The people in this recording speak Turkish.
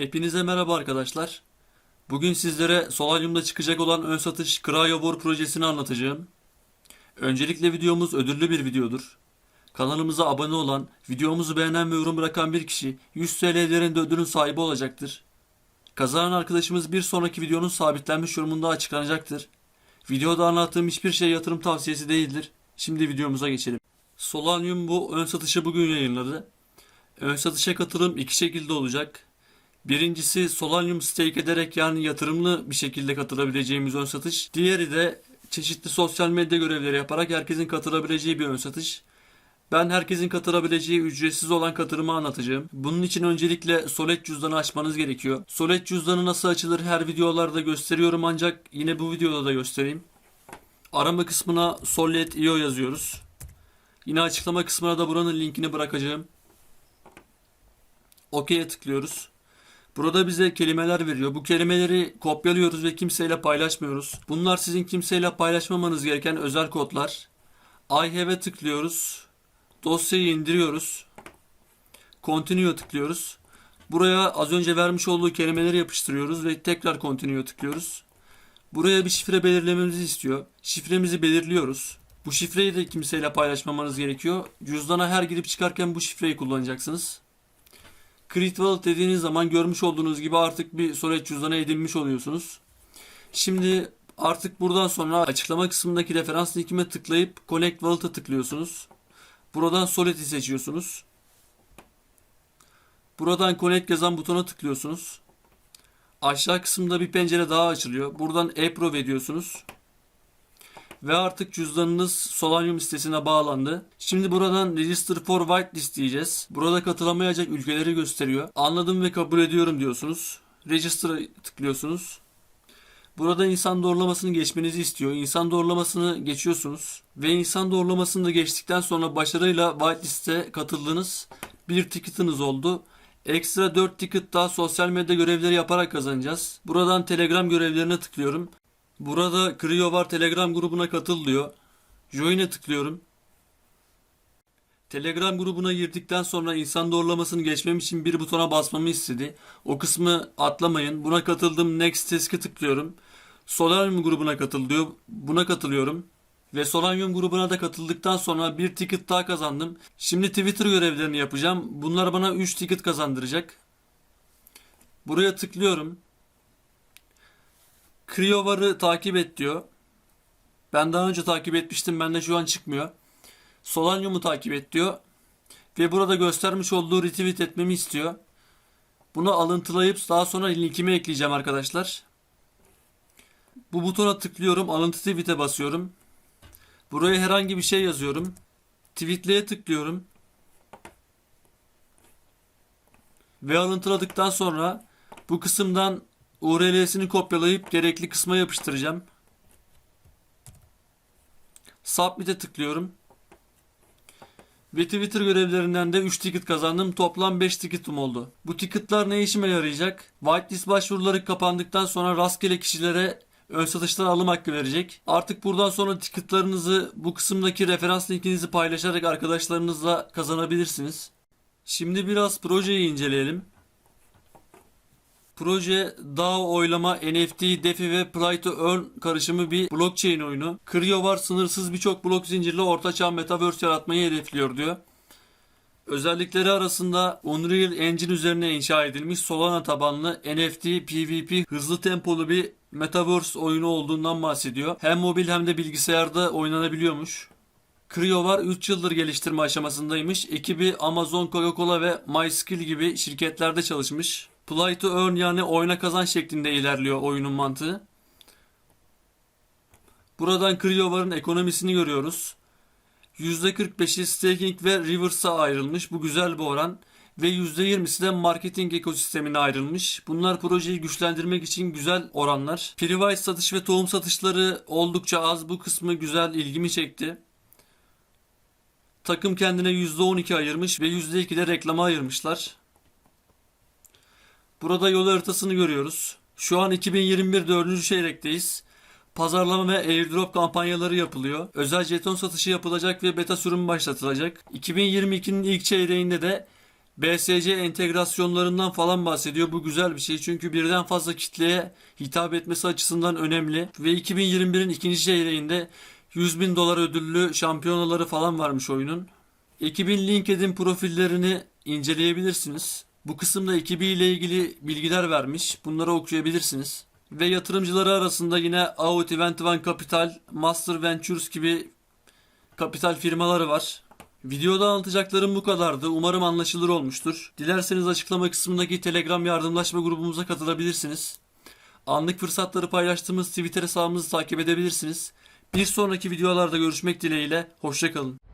Hepinize merhaba arkadaşlar. Bugün sizlere Solarium'da çıkacak olan ön satış Cryovor projesini anlatacağım. Öncelikle videomuz ödüllü bir videodur. Kanalımıza abone olan, videomuzu beğenen ve yorum bırakan bir kişi 100 TL değerinde ödülün sahibi olacaktır. Kazanan arkadaşımız bir sonraki videonun sabitlenmiş yorumunda açıklanacaktır. Videoda anlattığım hiçbir şey yatırım tavsiyesi değildir. Şimdi videomuza geçelim. Solarium bu ön satışı bugün yayınladı. Ön satışa katılım iki şekilde olacak. Birincisi Solanium stake ederek yani yatırımlı bir şekilde katılabileceğimiz ön satış. Diğeri de çeşitli sosyal medya görevleri yaparak herkesin katılabileceği bir ön satış. Ben herkesin katılabileceği ücretsiz olan katılımı anlatacağım. Bunun için öncelikle Solet cüzdanı açmanız gerekiyor. Solet cüzdanı nasıl açılır her videolarda gösteriyorum ancak yine bu videoda da göstereyim. Arama kısmına Solet.io yazıyoruz. Yine açıklama kısmına da buranın linkini bırakacağım. OK'ye tıklıyoruz. Burada bize kelimeler veriyor. Bu kelimeleri kopyalıyoruz ve kimseyle paylaşmıyoruz. Bunlar sizin kimseyle paylaşmamanız gereken özel kodlar. I have'e tıklıyoruz. Dosyayı indiriyoruz. Continue'ya tıklıyoruz. Buraya az önce vermiş olduğu kelimeleri yapıştırıyoruz ve tekrar Continue'ya tıklıyoruz. Buraya bir şifre belirlememizi istiyor. Şifremizi belirliyoruz. Bu şifreyi de kimseyle paylaşmamanız gerekiyor. Cüzdana her girip çıkarken bu şifreyi kullanacaksınız. Wallet dediğiniz zaman görmüş olduğunuz gibi artık bir Solid cüzdanı edinmiş oluyorsunuz. Şimdi artık buradan sonra açıklama kısmındaki referans linkime tıklayıp Connect Wallet'a tıklıyorsunuz. Buradan Solid'i seçiyorsunuz. Buradan Connect yazan butona tıklıyorsunuz. Aşağı kısımda bir pencere daha açılıyor. Buradan Approve ediyorsunuz. Ve artık cüzdanınız Solanium sitesine bağlandı. Şimdi buradan Register for Whitelist diyeceğiz. Burada katılamayacak ülkeleri gösteriyor. Anladım ve kabul ediyorum diyorsunuz. Register'a tıklıyorsunuz. Burada insan doğrulamasını geçmenizi istiyor. İnsan doğrulamasını geçiyorsunuz. Ve insan doğrulamasını da geçtikten sonra başarıyla whitelist'e katıldınız. Bir ticket'ınız oldu. Ekstra 4 ticket daha sosyal medya görevleri yaparak kazanacağız. Buradan Telegram görevlerine tıklıyorum. Burada Creo var Telegram grubuna katıl diyor. Join'e tıklıyorum. Telegram grubuna girdikten sonra insan doğrulamasını geçmem için bir butona basmamı istedi. O kısmı atlamayın. Buna katıldım. Next Task'e tıklıyorum. Solarium grubuna katıl diyor. Buna katılıyorum. Ve Solarium grubuna da katıldıktan sonra bir ticket daha kazandım. Şimdi Twitter görevlerini yapacağım. Bunlar bana 3 ticket kazandıracak. Buraya tıklıyorum. Criovar'ı takip et diyor. Ben daha önce takip etmiştim. Bende şu an çıkmıyor. Solanium'u takip et diyor. Ve burada göstermiş olduğu retweet etmemi istiyor. Bunu alıntılayıp daha sonra linkime ekleyeceğim arkadaşlar. Bu butona tıklıyorum. Alıntı tweet'e basıyorum. Buraya herhangi bir şey yazıyorum. Tweetleye tıklıyorum. Ve alıntıladıktan sonra bu kısımdan URL'sini kopyalayıp gerekli kısma yapıştıracağım. Submit'e tıklıyorum. Ve Twitter görevlerinden de 3 ticket kazandım. Toplam 5 ticketim oldu. Bu ticketlar ne işime yarayacak? Whitelist başvuruları kapandıktan sonra rastgele kişilere ön satıştan alım hakkı verecek. Artık buradan sonra ticketlarınızı bu kısımdaki referans linkinizi paylaşarak arkadaşlarınızla kazanabilirsiniz. Şimdi biraz projeyi inceleyelim. Proje DAO oylama, NFT, DeFi ve Play to Earn karışımı bir blockchain oyunu. Creo var sınırsız birçok blok zincirli ortaçağ metaverse yaratmayı hedefliyor diyor. Özellikleri arasında Unreal Engine üzerine inşa edilmiş Solana tabanlı NFT, PvP, hızlı tempolu bir metaverse oyunu olduğundan bahsediyor. Hem mobil hem de bilgisayarda oynanabiliyormuş. Creo var 3 yıldır geliştirme aşamasındaymış. Ekibi Amazon, Coca-Cola ve MySkill gibi şirketlerde çalışmış. Play to earn yani oyna kazan şeklinde ilerliyor oyunun mantığı. Buradan Criovar'ın ekonomisini görüyoruz. %45'i staking ve reverse'a ayrılmış. Bu güzel bir oran. Ve %20'si de marketing ekosistemine ayrılmış. Bunlar projeyi güçlendirmek için güzel oranlar. Private satış ve tohum satışları oldukça az. Bu kısmı güzel ilgimi çekti. Takım kendine %12 ayırmış ve %2 de reklama ayırmışlar. Burada yol haritasını görüyoruz. Şu an 2021 4. çeyrekteyiz. Pazarlama ve airdrop kampanyaları yapılıyor. Özel jeton satışı yapılacak ve beta sürüm başlatılacak. 2022'nin ilk çeyreğinde de BSC entegrasyonlarından falan bahsediyor. Bu güzel bir şey çünkü birden fazla kitleye hitap etmesi açısından önemli. Ve 2021'in ikinci çeyreğinde 100 bin dolar ödüllü şampiyonaları falan varmış oyunun. Ekibin LinkedIn profillerini inceleyebilirsiniz. Bu kısımda ekibiyle ilgili bilgiler vermiş. Bunları okuyabilirsiniz. Ve yatırımcıları arasında yine Event One Capital, Master Ventures gibi kapital firmaları var. Videoda anlatacaklarım bu kadardı. Umarım anlaşılır olmuştur. Dilerseniz açıklama kısmındaki Telegram yardımlaşma grubumuza katılabilirsiniz. Anlık fırsatları paylaştığımız Twitter hesabımızı takip edebilirsiniz. Bir sonraki videolarda görüşmek dileğiyle. Hoşçakalın.